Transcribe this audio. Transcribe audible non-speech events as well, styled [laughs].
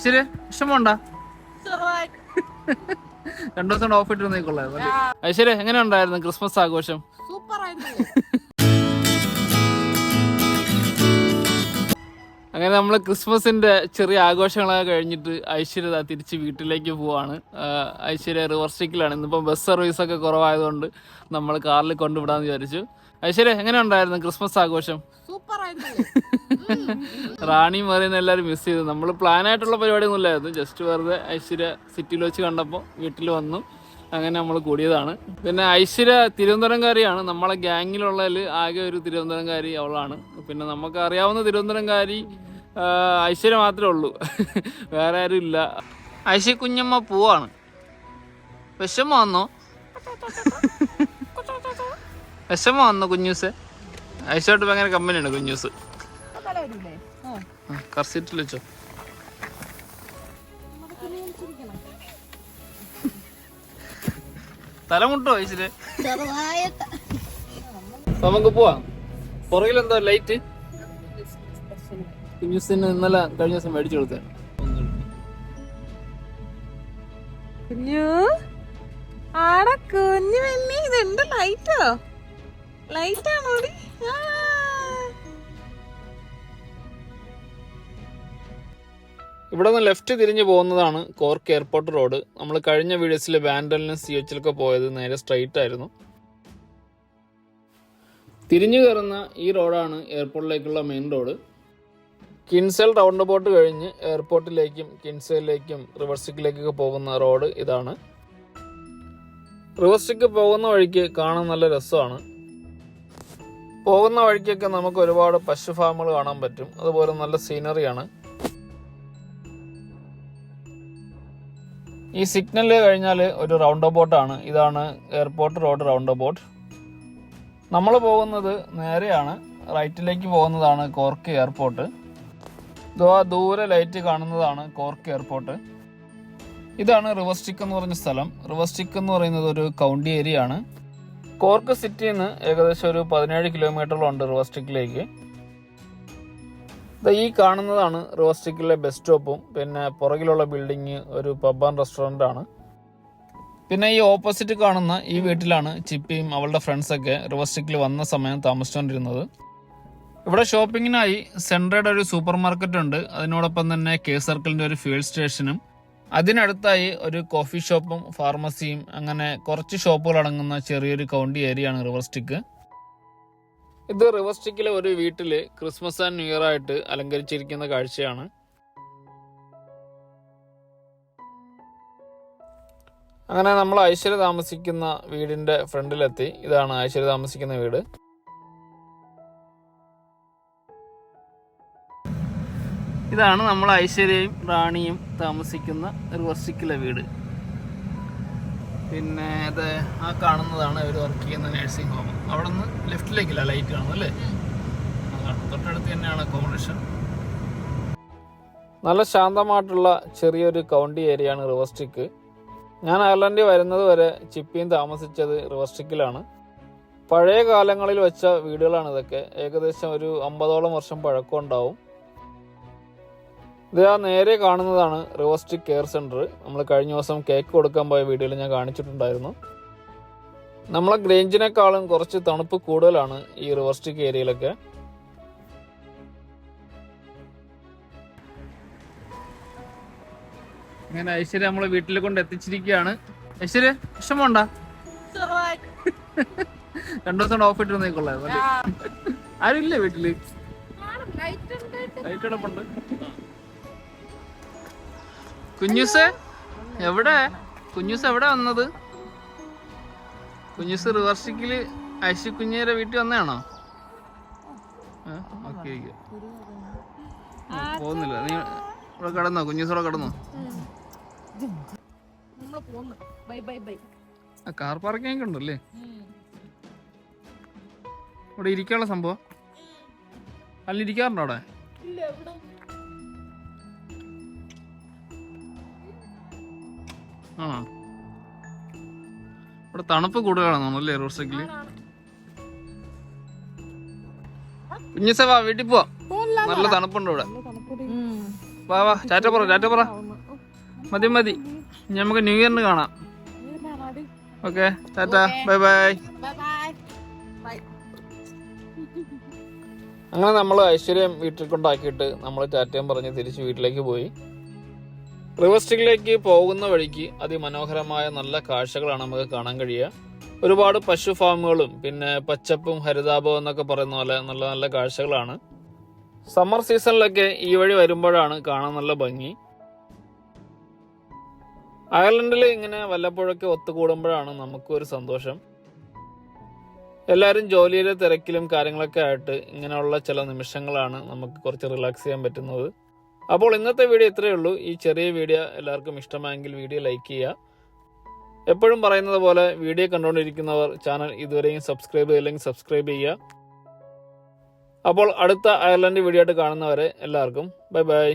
ഐശ്വര്യ ഇഷ്ടമുണ്ടാ രണ്ടു ദിവസം ഓഫ് ഇട്ട് നീക്കൊള്ളാം ഐശ്വര്യ എങ്ങനെ ഉണ്ടായിരുന്നു ക്രിസ്മസ് ആഘോഷം? [laughs] അങ്ങനെ നമ്മൾ ക്രിസ്മസിന്റെ ചെറിയ ആഘോഷങ്ങളൊക്കെ കഴിഞ്ഞിട്ട് ഐശ്വര്യ തിരിച്ച് വീട്ടിലേക്ക് പോവാണ്. ഐശ്വര്യ റിവർസിക്കിലാണ് ഇന്നിപ്പം ബസ് സർവീസ് ഒക്കെ കുറവായതുകൊണ്ട് നമ്മൾ കാറിൽ കൊണ്ടുവിടാന്ന് വിചാരിച്ചു. ഐശ്വര്യ എങ്ങനെ ഉണ്ടായിരുന്നു ക്രിസ്മസ് ആഘോഷം? [laughs] റാണി മറിയുന്ന എല്ലാവരും മിസ് ചെയ്തു. നമ്മൾ പ്ലാൻ ആയിട്ടുള്ള പരിപാടിയൊന്നും ഇല്ലായിരുന്നു ജസ്റ്റ് വെറുതെ ഐശ്വര്യ സിറ്റിയിൽ വെച്ച് കണ്ടപ്പോൾ വീട്ടിൽ വന്നു. അങ്ങനെ നമ്മൾ കൂടിയതാണ്. പിന്നെ ഐശ്വര്യ തിരുവനന്തപുരംകാരിയാണ്. നമ്മളെ ഗ്യാങ്ങിലുള്ളതിൽ ആകെ ഒരു തിരുവനന്തപുരംകാരി അവളാണ്. പിന്നെ നമുക്ക് അറിയാവുന്ന തിരുവനന്തപുരംകാരി ഐശ്വര്യ മാത്രമേ ഉള്ളൂ. [laughs] വേറെ ആരും ഇല്ല. ഐശ്വര്യ കുഞ്ഞമ്മ പോവാണ്. വിഷമ വന്നോ? [laughs] വിഷമ വന്നോ കുഞ്ഞൂസ്? ഐശ്വര്യായിട്ട് ഭയങ്കര കമ്പനിയാണ് കുഞ്ഞൂസ് കർസീറ്റിൽ വെച്ചോ. തലമുട്ടോ ഐശ്വര്യ നമുക്ക് പോവാം. എന്താ ലൈറ്റ് കുഞ്ഞുസിന് ഇന്നലെ കഴിഞ്ഞ ദിവസം മേടിച്ചു കൊടുത്തേ. കുഞ്ഞു? ആടാ കുഞ്ഞു വെണ്ണി ഇതെന്ത് ലൈറ്റോ ലൈറ്റാണോ ഇവിടെ നിന്ന് ലെഫ്റ്റ് തിരിഞ്ഞു പോകുന്നതാണ് കോർക്ക് എയർപോർട്ട് റോഡ്. നമ്മൾ കഴിഞ്ഞ വീഡിയോസിൽ വാൻഡലിനും സി എച്ചിലൊക്കെ പോയത് നേരെ സ്ട്രൈറ്റ് ആയിരുന്നു. തിരിഞ്ഞു കയറുന്ന ഈ റോഡാണ് എയർപോർട്ടിലേക്കുള്ള main road Kinsale roundabout കഴിഞ്ഞ് എയർപോർട്ടിലേക്കും കിൻസലിലേക്കും റിവർസിക്കിലേക്കൊക്കെ പോകുന്ന റോഡ് ഇതാണ്. റിവർസിക്ക് പോകുന്ന വഴിക്ക് കാണാൻ നല്ല രസമാണ്. പോകുന്ന വഴിക്കൊക്കെ നമുക്ക് ഒരുപാട് പശു ഫാമുകൾ കാണാൻ പറ്റും. അതുപോലെ നല്ല സീനറിയാണ് ഈ സിഗ്നൽ കഴിഞ്ഞാൽ ഒരു റൗണ്ട് ബോട്ടാണ് ഇതാണ് എയർപോർട്ട് റോഡ് റൗണ്ട് ബോട്ട് നമ്മൾ പോകുന്നത് നേരെയാണ്. റൈറ്റിലേക്ക് പോകുന്നതാണ് കോർക്ക് എയർപോർട്ട് ആ ദൂരെ ലൈറ്റ് കാണുന്നതാണ് കോർക്ക് എയർപോർട്ട് ഇതാണ് റിവർസ്റ്റിക് എന്ന് പറഞ്ഞ സ്ഥലം. റിവർസ്റ്റിക് എന്ന് പറയുന്നത് ഒരു കൗണ്ടി ഏരിയ ആണ്. കോർക്ക് സിറ്റിയിൽ നിന്ന് ഏകദേശം ഒരു പതിനേഴ് കിലോമീറ്ററോളം റിവർസ്റ്റിക്കിലേക്ക് ദാ ഈ കാണുന്നതാണ് റോസ്റ്റിക്കിലെ ബസ് സ്റ്റോപ്പും പിന്നെ പുറകിലുള്ള ബിൽഡിങ് ഒരു പബ് ആൻഡ് റെസ്റ്റോറന്റ് ആണ്. പിന്നെ ഈ ഓപ്പോസിറ്റ് കാണുന്ന ഈ വീട്ടിലാണ് ചിപ്പിയും അവളുടെ ഫ്രണ്ട്സൊക്കെ റോസ്റ്റിക്കിൽ വന്ന സമയം താമസിച്ചുകൊണ്ടിരുന്നത് ഇവിടെ ഷോപ്പിങ്ങിനായി സെൻട്രയുടെ ഒരു സൂപ്പർ മാർക്കറ്റ് ഉണ്ട്. അതിനോടൊപ്പം തന്നെ കെ സർക്കിളിന്റെ ഒരു ഫ്യൂൽ സ്റ്റേഷനും അതിനടുത്തായി ഒരു കോഫി ഷോപ്പും ഫാർമസിയും അങ്ങനെ കുറച്ച് ഷോപ്പുകൾ അടങ്ങുന്ന ചെറിയൊരു കൗണ്ടി ഏരിയയാണ് ആണ് റിവർസ്റ്റിക്ക് ഇത് റിവർസ്റ്റിക്കിലെ ഒരു വീട്ടിൽ ക്രിസ്മസ് ആൻഡ് ന്യൂ ഇയർ ആയിട്ട് അലങ്കരിച്ചിരിക്കുന്ന കാഴ്ചയാണ്. അങ്ങനെ നമ്മൾ ഐശ്വര്യ താമസിക്കുന്ന വീടിന്റെ ഫ്രണ്ടിലെത്തി. ഇതാണ് ഐശ്വര്യ താമസിക്കുന്ന വീട്. ഇതാണ് നമ്മൾ ഐശ്വര്യയും റാണിയും താമസിക്കുന്ന ഒരു വസിക്കുള്ള വീട്. പിന്നെ അത് ആ കാണുന്നതാണ് ഇവർ വർക്ക് ചെയ്യുന്ന നഴ്സിംഗ് ഹോം അവിടെ നിന്ന് ലെഫ്റ്റിലേക്കില്ല ലൈറ്റ് കാണും അല്ലേ തൊട്ടടുത്ത് തന്നെയാണ് അക്കോമഡേഷൻ നല്ല ശാന്തമായിട്ടുള്ള ചെറിയൊരു കൗണ്ടി ഏരിയ ആണ് റിവർസ്റ്റിക്ക് ഞാൻ അയർലൻഡിൽ വരുന്നത് വരെ ചിപ്പിയും താമസിച്ചത് റിവർസ്റ്റിക്കിലാണ് പഴയ കാലങ്ങളിൽ വെച്ച വീടുകളാണ് ഇതൊക്കെ. ഏകദേശം ഒരു അമ്പതോളം വർഷം പഴക്കം ഉണ്ടാവും. ഇത് ആ നേരെ കാണുന്നതാണ് റിവോസ്റ്റിക് കെയർ സെന്റർ. നമ്മൾ കഴിഞ്ഞ ദിവസം കേക്ക് കൊടുക്കാൻ പോയ വീഡിയോയിൽ ഞാൻ കാണിച്ചിട്ടുണ്ടായിരുന്നു. നമ്മളെ ഗ്രേഞ്ചിനേക്കാളും കുറച്ച് തണുപ്പ് കൂടുതലാണ് ഈ റിവോസ്റ്റിക് ഏരിയയിലൊക്കെ. അങ്ങനെ ഐശ്വര്യ നമ്മളെ വീട്ടിൽ കൊണ്ട് എത്തിച്ചിരിക്കുകയാണ്. ഐശ്വര്യ വിഷമമുണ്ടാ? രണ്ടു ദിവസം ഓഫ് ഇട്ട് കൊള്ളാം. ആരും ഇല്ലേ വീട്ടിൽ? ലൈറ്റ് ഉണ്ട്. ലൈറ്റ് കിടപ്പുണ്ട്. കുഞ്ഞൂസ് എവിടെ? കുഞ്ഞുസ് എവിടെ വന്നത്? കുഞ്ഞുസ് റിവർഷിക്കിൽ ഐശു കുഞ്ഞേരെ വീട്ടിൽ വന്നതാണോ? ഓക്കെ പോകുന്നില്ല. നീ ഇവിടെ കിടന്നോ കുഞ്ഞൂസ് ഇവിടെ കിടന്നോ. കാർ പാർക്കിംഗ് ഉണ്ടല്ലേ? ഇവിടെ ഇരിക്കാനുള്ള സംഭവം? അല്ല ഇരിക്കാറുണ്ടോ അവിടെ? ആണോ ഇവിടെ തണുപ്പ് കൂടുതലാണെന്നാണല്ലേ റോഡ് സൈക്കിൾ കുഞ്ഞിസവാ വീട്ടിൽ പോവാ. നല്ല തണുപ്പുണ്ട് ഇവിടെ. വാ വാ ചാറ്റ പറ ചാറ്റ പറ. മതി മതി. ഇനി നമുക്ക് ന്യൂ ഇയറിന് കാണാം. Okay tata bye bye. അങ്ങനെ നമ്മൾ ഐശ്വര്യം വീട്ടിൽ കൊണ്ടാക്കിയിട്ട് നമ്മൾ ടാറ്റയും പറഞ്ഞ് തിരിച്ച് വീട്ടിലേക്ക് പോയി. റിവർസ്റ്റിക്കിലേക്ക് പോകുന്ന വഴിക്ക് അതിമനോഹരമായ നല്ല കാഴ്ചകളാണ് നമുക്ക് കാണാൻ കഴിയുക. ഒരുപാട് പശു ഫാമുകളും പിന്നെ പച്ചപ്പും ഹരിതാപവും എന്നൊക്കെ പറയുന്ന പോലെ നല്ല നല്ല കാഴ്ചകളാണ്. സമ്മർ സീസണിലൊക്കെ ഈ വഴി വരുമ്പോഴാണ് കാണാൻ നല്ല ഭംഗി. അയർലൻഡിൽ ഇങ്ങനെ വല്ലപ്പോഴൊക്കെ ഒത്തുകൂടുമ്പോഴാണ് നമുക്കൊരു സന്തോഷം. എല്ലാവരും ജോലിയിലെ തിരക്കിലും കാര്യങ്ങളൊക്കെ ആയിട്ട് ഇങ്ങനെയുള്ള ചില നിമിഷങ്ങളാണ് നമുക്ക് കുറച്ച് റിലാക്സ് ചെയ്യാൻ പറ്റുന്നത്. അപ്പോൾ ഇന്നത്തെ വീഡിയോ ഇത്രയേ ഉള്ളൂ. ഈ ചെറിയ വീഡിയോ എല്ലാവർക്കും ഇഷ്ടമായെങ്കിൽ വീഡിയോ ലൈക്ക് ചെയ്യുക. എപ്പോഴും പറയുന്നത് പോലെ വീഡിയോ കണ്ടുകൊണ്ടിരിക്കുന്നവർ ചാനൽ ഇതുവരെയും സബ്സ്ക്രൈബ് ചെയ്തില്ലെങ്കിൽ സബ്സ്ക്രൈബ് ചെയ്യുക. അപ്പോൾ അടുത്ത അയർലൻഡ് വീഡിയോ ആയിട്ട് കാണുന്നവരെ എല്ലാവർക്കും ബൈ ബൈ.